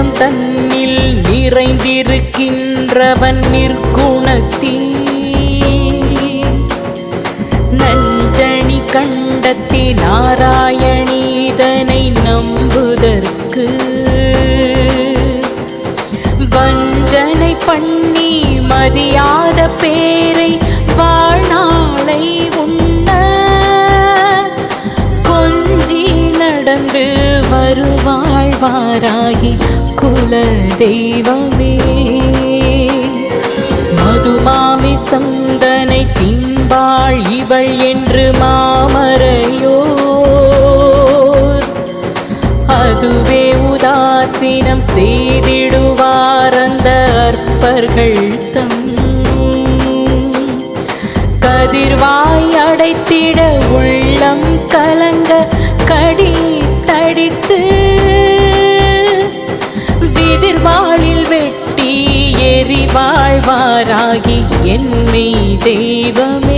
நெஞ்சம் தன்னில் நிறைந்திருக்கின்றவன் நிற்குணத்தீ நஞ்சணி கண்டத்தி நாராயணீதனை நம்புதற்கு. வஞ்சனை பண்ணி மதியாத பேரை வாழ்நாளை உண்ண. கொஞ்சி நடந்து வருவாழ்வாராகி குல தெய்வமே மதுமாமி சந்தனை தின்பாள் இவள் என்று மாமரையோர் அதுவே உதாசீனம் செய்திடுவார் அந்த அற்பர்கள் தம். கதிர்வாய் அடைத்திட உள்ளம் கலங்க விதிர்வாளில் வெட்டி எரி வாழ்வாராகி என்னை தெய்வம்.